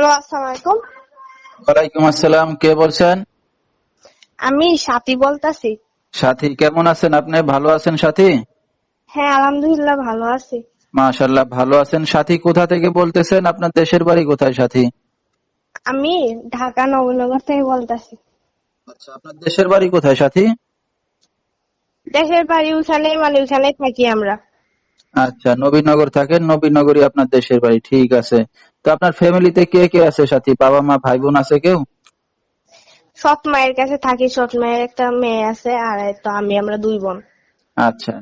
Hello আসসালামু আলাইকুম। ওয়ালাইকুম আসসালাম কে বলছেন? আমি সাথী বলতাছি। সাথী কেমন আছেন আপনি? ভালো আছেন সাথী? হ্যাঁ আলহামদুলিল্লাহ ভালো আছি। ভালো আছেন। সাথী কোথা থেকে বলতেছেন? আপনার দেশের বাড়ি কোথায় সাথী? আমি ঢাকা নবীনগর থেকে বলতাছি। আচ্ছা আপনার দেশের বাড়ি কোথায় সাথী? দেশের বাড়ি ওখানে মানে ওখানে থাকি আমরা। আচ্ছা নবীনগর থাকেন নবীনগরই আপনার দেশের বাড়ি ঠিক আছে। তো আপনার ফ্যামিলিতে কে কে আছে সাথী? বাবা মা ভাই বোন আছে কেউ? সৎ মায়ের কাছে থাকি সৎ মায়ের একটা মেয়ে আছে আর তো আমি আমরা দুই বোন। আচ্ছা।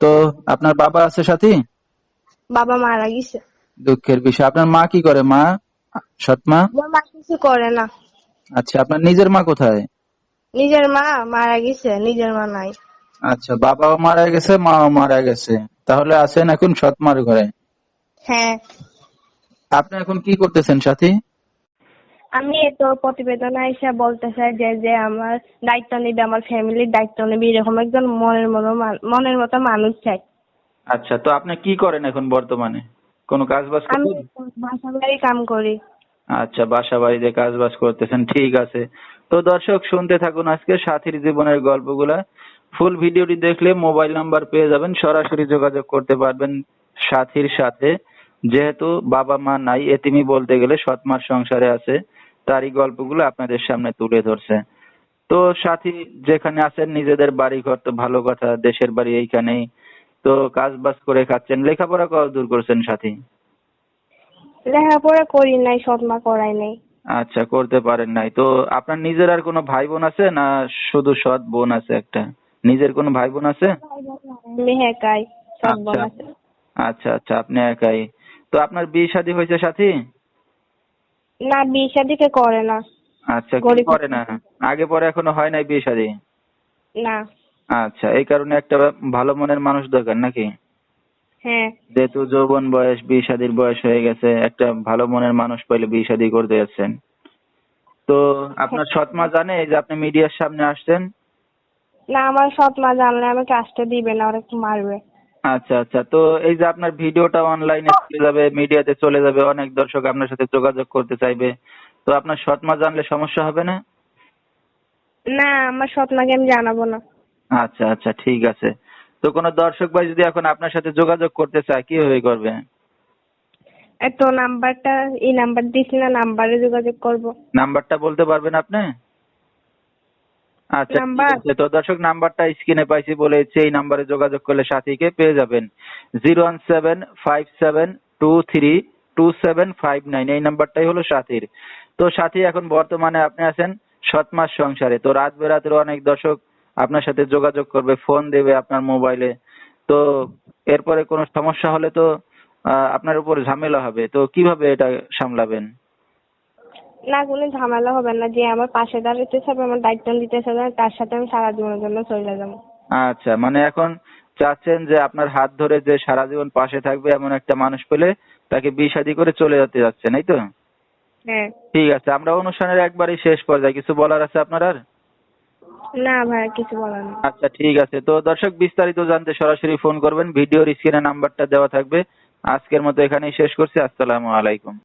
তো আপনার বাবা আছে সাথী? বাবা মারা গেছে। দুঃখের বিষয়। আপনার মা কি করে? মা? সৎ মা? মা কিছু করে না। আচ্ছা আপনার নিজের মা কোথায়? নিজের মা মারা গেছে নিজের মা নাই। আচ্ছা বাবাও মারা গেছে মাও মারা গেছে। তাহলে আছেন এখন সৎ মার ঘরে? হ্যাঁ। আপনি এখন কি করতেছেন সাথী? আমি তো প্রতিবেদন এসে বলতে চাই যে যে আমার দায়িত্ব নিবে আমার ফ্যামিলির দায়িত্ব নিবে এরকম একজন মনের মতো মনের মতো মানুষ চাই। আচ্ছা তো আপনি কি করেন এখন বর্তমানে? কোনো কাজ বাজ আমি করেন বাসা বাড়ি কাম করি। আচ্ছা বাসা বাড়িতে কাজ বাজ করতেছেন ঠিক আছে। তো দর্শক শুনতে থাকুন আজকে সাথীর জীবনের গল্পগুলা। ফুল ভিডিওটি দেখলে মোবাইল নাম্বার পেয়ে যাবেন সরাসরি যোগাযোগ করতে পারবেন সাথীর সাথে। যেহেতু বাবা মা নাই এতিমি বলতে গেলে সৎমার সংসারে আছে তারই গল্পগুলো আপনাদের সামনে তুলে ধরছে। তো সাথী যেখানে আছেন নিজেদের বাড়ি ঘর তো ভালো কথা দেশের বাড়ি এইখানেই। তো কাজ বাজ করে খাচ্ছেন লেখাপড়া কত দূর করছেন সাথী? লেখাপড়া করি নাই সৎমা করাই নাই। আচ্ছা করতে পারেন নাই। তো আপনার নিজের আর কোনো ভাই বোন আছে না শুধু সৎ বোন আছে একটা? নিজের কোনো ভাই বোন আছে আমি একাই সৎ আচ্ছা। আছে। আচ্ছা আচ্ছা আপনি একাই। তো আপনার বিয়ে শাদী হয়েছে সাথী? না বিয়ে শাদিকে করে না। আচ্ছা কি করে না? আগে পরে এখনও হয় নাই বিয়ে শাদী? না। আচ্ছা এই কারণে একটা ভালো মনের মানুষ দরকার নাকি? হ্যাঁ। যেহেতু যৌবন বয়স বিয়ে শাদীর বয়স হয়ে গেছে একটা ভালো মনের মানুষ পাইলে বিয়ে শাদী করতে যাচ্ছেন। তো আপনার সৎ মা জানে এই যে আপনি মিডিয়ার সামনে আসছেন? না আমার সৎ মা জানলে আমাকে আসতে দিবে না ওরা একটু মারবে। আচ্ছা আচ্ছা। তো এই যে আপনার ভিডিওটা অনলাইনে চলে যাবে মিডিয়াতে চলে যাবে অনেক দর্শক আপনার সাথে যোগাযোগ করতে চাইবে। তো আপনার সৎ মা জানলে সমস্যা হবে না? না আমার সৎ মাকে আমি জানাব না। আচ্ছা আচ্ছা ঠিক আছে। তো কোনো দর্শক ভাই যদি এখন আপনার সাথে যোগাযোগ করতে চায় কীভাবে করবে? এত নাম্বারটা এই নাম্বার দিছি না নাম্বারে যোগাযোগ করব। নাম্বারটা বলতে পারবেন আপনি? আচ্ছা তো দর্শক নাম্বারটা স্ক্রিনে পাইছি বলেছি এই নাম্বারে যোগাযোগ করলে সাথীকে পেয়ে যাবেন। Zero one seven five seven two three two seven five nine এই নাম্বারটাই হলো সাথীর। তো সাথী এখন বর্তমানে আপনি আছেন সৎ মাস সংসারে। তো রাত বেরাতের অনেক দর্শক আপনার সাথে যোগাযোগ করবে ফোন দেবে আপনার মোবাইলে তো এরপরে কোনো সমস্যা হলে তো আহ, আপনার উপর ঝামেলা হবে। তো কীভাবে এটা সামলাবেন? না কোনো ঝামেলা হবে না। যে আমার পাশে হবে আমার দায়িত্ব দিতে হবে তার সাথে আমি সারা জীবনের জন্য চলে যাব। আচ্ছা মানে এখন চাচ্ছেন যে আপনার হাত ধরে যে সারা জীবন পাশে থাকবে এমন একটা মানুষ পেলে তাকে বিয়ে শাদী করে চলে যেতে যাচ্ছেন এই তো? হ্যাঁ। ঠিক আছে আমরা অনুষ্ঠানের একবারই শেষ পর্যায়ে। কিছু বলার আছে আপনার? আর না ভাই কিছু বলার নেই। আচ্ছা ঠিক আছে। তো দর্শক বিস্তারিত জানতে সরাসরি ফোন করবেন। ভিডিওর স্ক্রিনে নাম্বারটা দেওয়া থাকবে। আজকের মতো এখানেই শেষ করছি। আসসালামু আলাইকুম।